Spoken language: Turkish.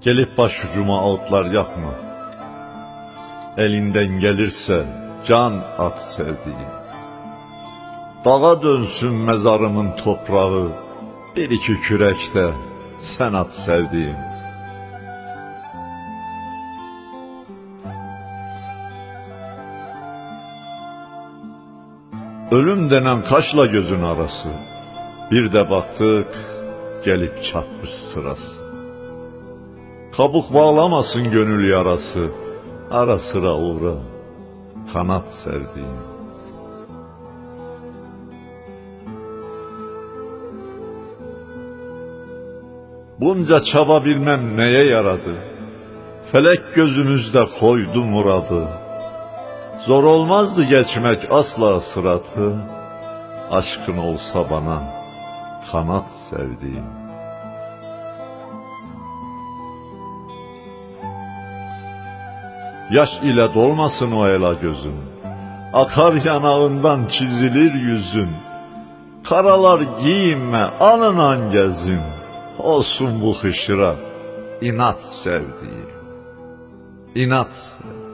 Gelip başucuma ağıtlar yakma. Elinden gelirse can at sevdiğim. Dağa dönsün mezarımın toprağı, bir iki kürekte sen at sevdiğim. Ölüm denen kaşla gözün arası, bir de baktık gelip çatmış sırası. Kabuk bağlamasın gönül yarası, ara sıra uğra, kanat sevdiğim. Bunca çaba bilmem neye yaradı, felek gözümüzde koydu muradı. Zor olmazdı geçmek asla sıratı, aşkın olsa bana kanat sevdiğim. Yaş ile dolmasın o ela gözün, akar yanağından çizilir yüzün. Karalar giyinme alınan gezin, olsun bu hışra inat sevdiğim. İnat sevdiğim.